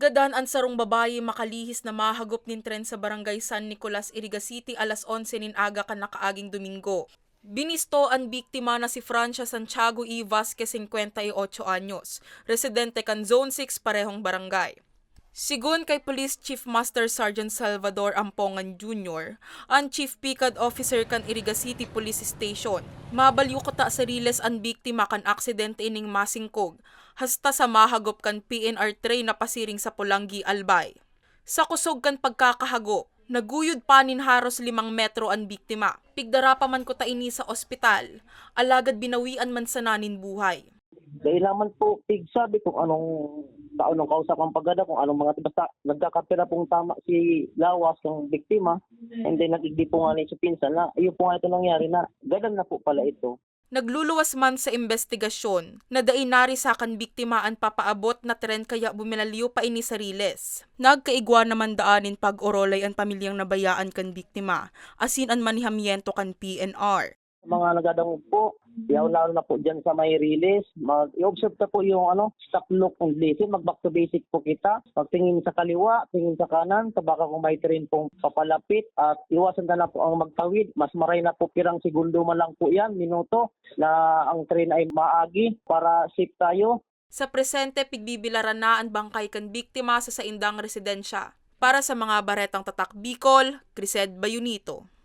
Gadan ang sarong babayi makalihis na mahagop nin tren sa barangay San Nicolas, Iriga City alas 11 nin aga kan nakaaging Domingo. Binisto ang biktima na si Francia Santiago E. Vasquez, 58 anyos, residente kan Zone 6 parehong barangay. Sigun kay Police Chief Master Sergeant Salvador Ampongan Jr., ang Chief Picad Officer kan Iriga City Police Station, mabaliw ko ta sa riles ang biktima kan aksidente ining masingkog, hasta sa mahagop kan PNR tray na pasiring sa Pulangi, Albay. Sa kusog kan pagkakahagop, naguyod panin haros limang metro ang biktima. Pigdara pa man ko ta ini sa ospital, alagad binawian man sa nanin buhay. Dahil naman po, tigsabi kung anong taon ng kausapang pagada, kung anong mga basta nagkakapira pong tama si Lawas, yung biktima, and then nagigdi po nga ni si Pinsan na, ayun po nga ito nangyari na, gadan na po pala ito. Nagluluwas man sa investigasyon na dainari sa kan biktimaan papaabot na tren kaya buminaliw pa ini sa riles. Nagkaigwa naman daanin pag-orolay ang pamilyang nabayaan kan biktima, asin ang manihamiento kan PNR. Mga nagadangog po, yaw lalo na po dyan sa may release, mag i-observe ka po yung ano, stop look and listen, mag back to basic po kita, pagtingin sa kaliwa, tingin sa kanan, tabaka kung may train pong papalapit, at iwasan ka na po ang magtawid, mas maray na po pirang segundo man lang po yan, minuto, na ang train ay maagi para safe tayo. Sa presente, pigbibilaran na ang bangkay kan biktima sa saindang residensya. Para sa mga baretang tatak Bicol, Crised Bayunito.